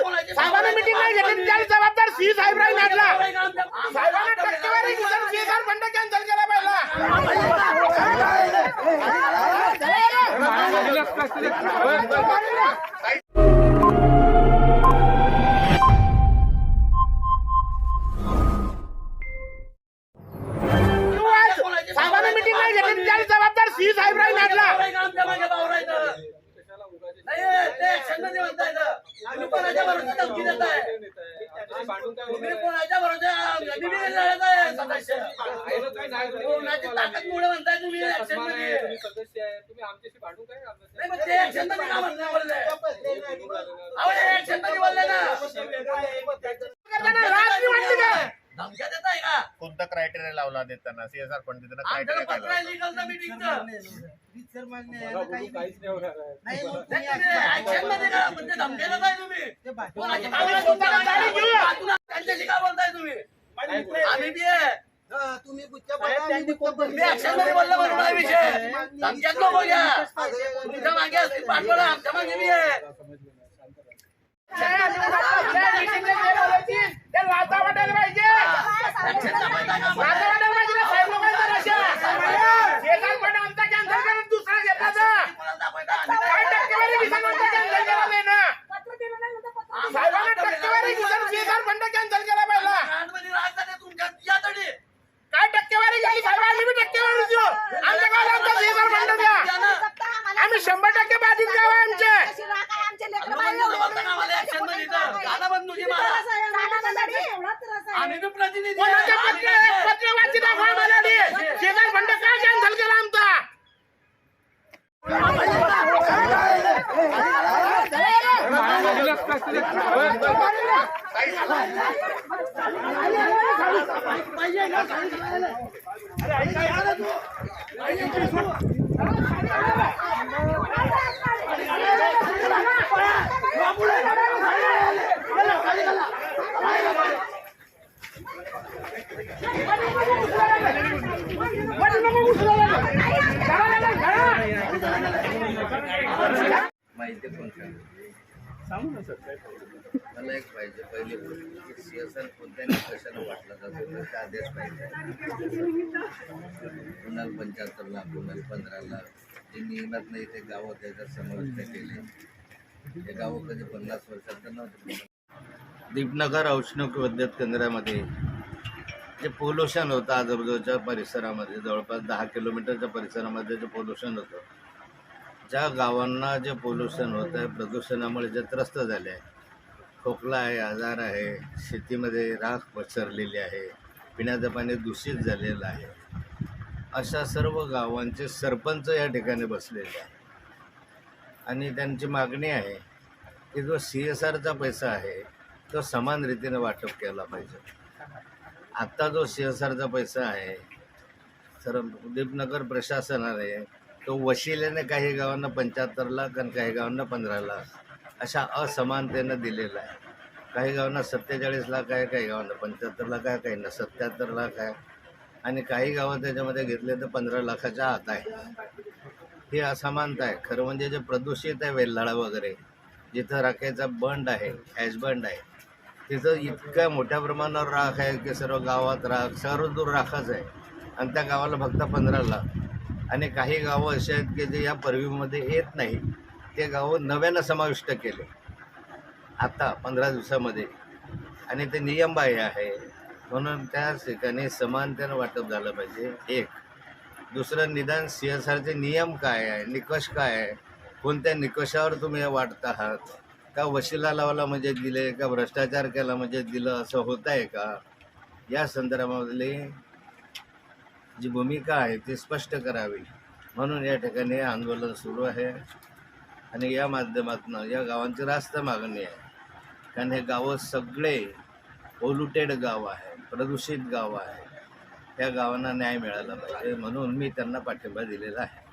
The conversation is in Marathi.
साहेबांनी मिटिंग नाही घेतली त्याला जबाबदार सी साहेब राहील यातला साहेबांना टक्केवारी दिसून सीएसआर फंड कॅन्सल केला पाहिजे ताकदमुळे म्हणताय तुम्ही ऍक्शनमध्ये सदस्य आहे तुम्ही आमच्याशी भांडून काय करणार? नाही मग ते ऍक्शनमध्ये का म्हणताय बोलले अहो ऍक्शनमध्ये बोलले ना करताना लाज नाही वाटली का धमक्या देताय का कोणता क्रायटेरिया लावला देताना सीएसआर फंड देताना आमच्याकडे पत्र? आहे लीगलचं मीटिंगचं काहीच नाही होणार आहे. ऍक्शनमध्ये का म्हणजे धमक्या देताय तुम्ही कोणाची मागणी आम्ही तुमच्या स्वतःला गाडी घेऊ. हातून त्यांच्याशी का बोलताय तुम्ही आहे. तुम्ही गुच्छ गुच्छ मी ऍक्शनमध्ये बोललो म्हणून हा विषय. धमक्यात नको घ्या तुमच्या मागे असतील पाठवला आमच्या मागे बी आहे. ते लाजा वाटायला पाहिजे ऍक्शन दाखवायचा का? लाजा वाटायला पाहिजे ना साहेब लोकांचा रशा. शेजार पण आमचा कॅन्सल करून दुसरा घेतला तर कोणाला दाखवायचा? आम्ही काय काय टक्केवारी दिसून आमचा कॅन्सल केला नाही ना साहेबांना टक्केवारी दिसून शेजार फंड कॅन्सल केला पाहिजे घरांमध्ये राहतात ते तुमच्या या तरी काय टक्केवारी झाली साहेबांनी बी टक्केवारी देऊ आमच्या गावाला आमचा शेजार फंड द्या आम्ही शंभर टक्के बाधित गाव आहे आमचे. आम्ही प्रतिनिधी कोणाचे पत्र काय- पत्र वाची दाखवा मला आधी. शेजार फंड का कॅन्सल केला आमचा? माहिती पण मला एक पाहिजे पहिली गोष्ट की सीएसआर कोणत्याही कशाला वाटला जातो त्याचा आदेश पाहिजे कुणाला पंच्याहत्तरला कुणाला पंधराला जे नियमात नाही ते गावं त्याचा समाविष्ट केले ते गावं कधी पन्नास वर्षात नव्हते दीपनगर औष्णिक विद्युत केंद्रामध्ये जे पोल्युशन होतं आजूबाजूच्या परिसरामध्ये. जवळपास दहा किलोमीटरच्या परिसरामध्ये जे पोल्युशन होतं. ज्या गावांना जे पोल्युशन होतं आहे प्रदूषणामुळे जे त्रस्त झाले आहे. खोकला आहे आजार आहे शेतीमध्ये राख पसरलेली आहे पिण्याचं पाणी दूषित झालेलं आहे. अशा सर्व गावांचे सरपंच या ठिकाणी बसलेले आहे आणि त्यांची मागणी आहे की जो सी एस आरचा पैसा आहे तो समान रीतीने वाटप केला पाहिजे. आत्ता जो सी एस आरचा पैसा आहे तर उदीपनगर प्रशासनाने तो वशिलेने काही गावांना पंच्याहत्तर लाख आणि काही गावांना पंधरा लाख अशा असमानतेनं दिलेला आहे. काही गावांना सत्तेचाळीस लाख आहे काही गावांना पंच्याहत्तर लाख आहे काहींना सत्याहत्तर लाख आहे आणि काही गावं त्याच्यामध्ये घेतले तर पंधरा लाखाच्या आत आहे. ही असमानता आहे. खरं म्हणजे जे प्रदूषित आहे वेल्हाळा वगैरे जिथं राखेचा बंड आहे ॲश बंड आहे तिचं इतक्या मोठ्या प्रमाणावर राख आहे की सर्व गावात राख सर्व दूर राखच आहे. आणि त्या गावाला फक्त पंधरा लाख. आणि काही गावं असे आहेत की जे या परवीमध्ये येत नाही. ते गावं नव्यानं समाविष्ट केले. आता पंधरा दिवसामध्ये. आणि ते नियमबाह्य आहे. म्हणून त्या ठिकाणी समानतेनं वाटप झालं पाहिजे. एक. दुसरं निदान सी एस आरचे नियम काय आहे? निकष काय आहे? कोणत्या निकषावर तुम्ही वाटत आहात? का वशिला लावला म्हणजे दिले का भ्रष्टाचार केला म्हणजे दिलं असं होत आहे का? या संदर्भामधली जी भूमिका आहे ती स्पष्ट करावी. म्हणून या ठिकाणी आंदोलन सुरू आहे. आणि या माध्यमातून या गावांची रास्त मागणी आहे. कारण हे गावं सगळे पोल्युटेड गाव आहे प्रदूषित गाव आहे. त्या गावांना न्याय मिळाला पाहिजे म्हणून मी त्यांना पाठिंबा दिलेला आहे.